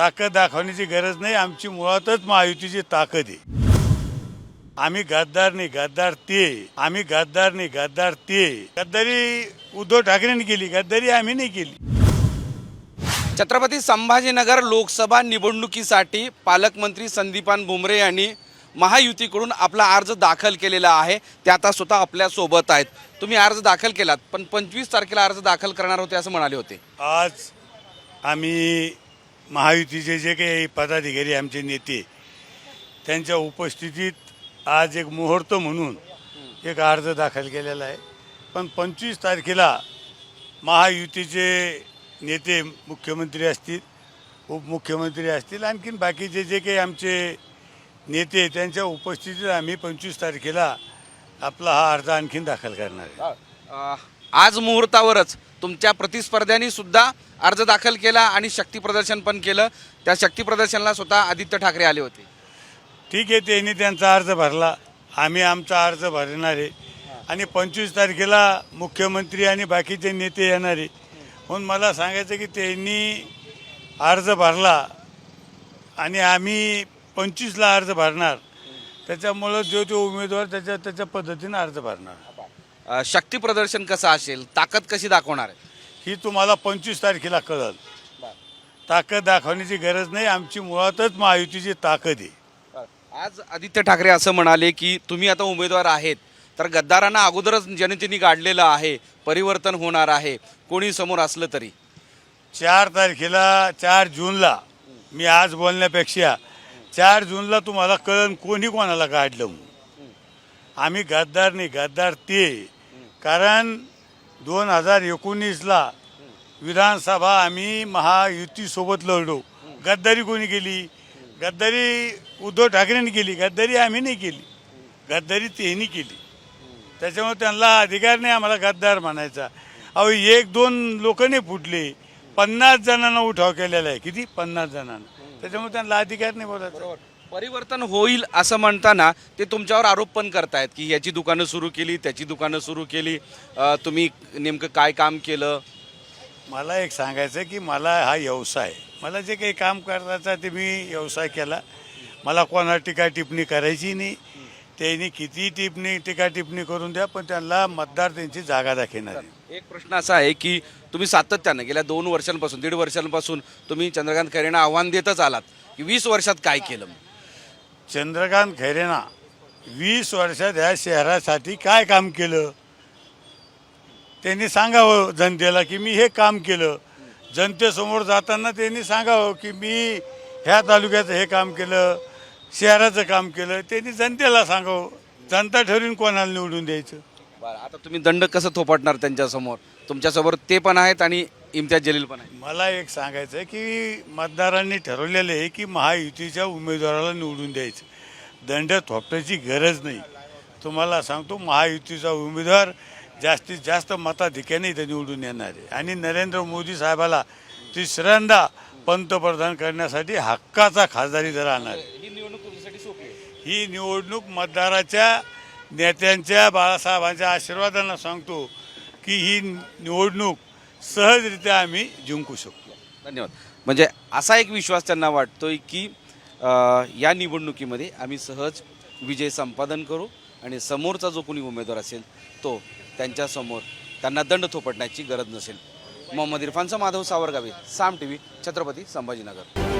ताकद दाखवण्याची गरज नाही. आमची मुळातच महायुतीची ताकद आहे. आम्ही गद्दार नाही गद्दार ते. आम्ही गद्दार नाही गद्दार ते. गद्दारी उद्धव ठाकरेंनी केली गद्दारी आम्ही नाही केली. छत्रपती संभाजीनगर लोकसभा निवडणुकीसाठी पालकमंत्री संदीपान भुमरे यांनी महायुतीकडून आपला अर्ज दाखल केलेला आहे. ते आता स्वतः आपल्यासोबत आहेत. तुम्ही अर्ज दाखल केलात पण पंचवीस तारखेला अर्ज दाखल करणार होते असं म्हणाले होते. आज आम्ही महायुतीचे जे काही पदाधिकारी आमचे नेते त्यांच्या उपस्थितीत आज एक मुहूर्त म्हणून एक अर्ज दाखल केलेला आहे. पण पंचवीस तारखेला महायुतीचे नेते मुख्यमंत्री असतील उपमुख्यमंत्री असतील आणखीन बाकीचे जे काही आमचे नेते त्यांच्या उपस्थितीत आम्ही पंचवीस तारखेला आपला हा अर्ज आणखीन दाखल करणार आहे. आज मुहूर्तावरच तुमच्या प्रतिस्पर्ध्यांनी सुद्धा अर्ज दाखल केला आणि शक्ती प्रदर्शन पण केलं. त्या शक्ती प्रदर्शनाला स्वतः आदित्य ठाकरे आले होते. ठीक आहे त्यांनी त्यांचा अर्ज भरला. आम्ही आमचा अर्ज भरणार आहे. आणि पंचवीस तारखेला मुख्यमंत्री आणि बाकीचे नेते येणार आहे. म्हणून मला सांगायचं की त्यांनी अर्ज भरला आणि आम्ही पंचवीसला अर्ज भरणार. त्याच्यामुळं जो जो उमेदवार त्याच्या त्याच्या पद्धतीनं अर्ज भरणार. शक्ती प्रदर्शन कसं असेल? ताकद कशी दाखवणार आहे? ही तुम्हाला पंचवीस तारखेला कळल. ताकद दाखवण्याची गरज नाही. आमची मुळातच महायुतीची ताकद आहे. आज आदित्य ठाकरे असं म्हणाले की तुम्ही आता उमेदवार आहेत तर गद्दारांना अगोदरच जनतेने गाडलेलं आहे. परिवर्तन होणार आहे. कोणी समोर असलं तरी. चार तारखेला चार जूनला मी आज बोलण्यापेक्षा चार जूनला तुम्हाला कळण कोणी कोणाला काढलं. आम्ही गद्दार नाही. गद्दार ते कारण दोन हजार एकोणीसला विधानसभा आम्ही महायुतीसोबत लढलो. गद्दारी कोणी केली? गद्दारी उद्धव ठाकरेंनी केली. गद्दारी आम्ही नाही केली. गद्दारी त्यांनी केली. त्याच्यामुळे त्यांना अधिकार नाही आम्हाला गद्दार म्हणायचा. अहो एक दोन लोक नाही फुटले. पन्नास जणांना उठाव केलेला आहे. किती? पन्नास जणांना. त्याच्यामुळे त्यांना अधिकार नाही बोलायचा. परिवर्तन होईल असं म्हणताना ते तुमच्यावर आरोप पण करतायत की याची दुकानं सुरू केली त्याची दुकानं सुरू केली. अ, तुम्ही नेमकं काय काम केलं? मला एक सांगायचं की मला हा व्यवसाय. मला जे काही काम करायचं ते मी व्यवसाय केला. मला कोणा टीका टिप्पणी करायची नाही. त्यांनी किती टिप्पणी टीका टिप्पणी करून द्या पण त्यांना मतदार त्यांची जागा दाखवणार आहे. एक प्रश्न असा आहे की तुम्ही सातत्यानं गेल्या दोन वर्षांपासून दीड वर्षांपासून तुम्ही चंद्रकांत खैरेंना आव्हान देतच आलात. की वीस वर्षात काय केलं? चंद्रकांत खैरेना वीस वर्षात ह्या शहरासाठी काय काम केलं? त्यांनी सांगावं जनतेला की मी हे काम केलं. जनतेसमोर जाताना त्यांनी सांगावं की मी ह्या तालुक्याचं हे काम केलं शहराचं काम केलं. त्यांनी जनतेला सांगावं जनता ठरवून कोणाला निवडून द्यायचं? बरं आता तुम्ही दंड कसं थोपटणार त्यांच्यासमोर? तुमच्यासमोर ते पण आहेत आणि इम्तियाज जलील पण आहे मला एक सांगायचं आहे की मतदारांनी ठरवलेलं आहे की महायुतीच्या उमेदवाराला निवडून द्यायचं. दंड थोपटायची गरज नाही. तुम्हाला सांगतो महायुतीचा उमेदवार जास्तीत जास्त मताधिक्याने इथं निवडून येणार आहे. आणि नरेंद्र मोदी साहेबाला तिसऱ्यांदा पंतप्रधान करण्यासाठी हक्काचा खासदारी जर आणणार आहे. ही निवडणूक तुमच्यासाठी सोपी आहे. ही निवडणूक मतदाराच्या नेत्यांच्या बाळासाहेबांच्या आशीर्वादानं सांगतो की ही निवडणूक सहजरित्या आम्ही जिंकू शकतो. धन्यवाद. म्हणजे असा एक विश्वास त्यांना वाटतोय की अ, या निवडणुकीमध्ये आम्ही सहज विजय संपादन करू आणि समोरचा जो कोणी उमेदवार असेल तो त्यांच्यासमोर त्यांना दंड थोपटण्याची गरज नसेल. मोहम्मद इरफानचा माधव सावरगावे साम टी व्ही छत्रपती संभाजीनगर.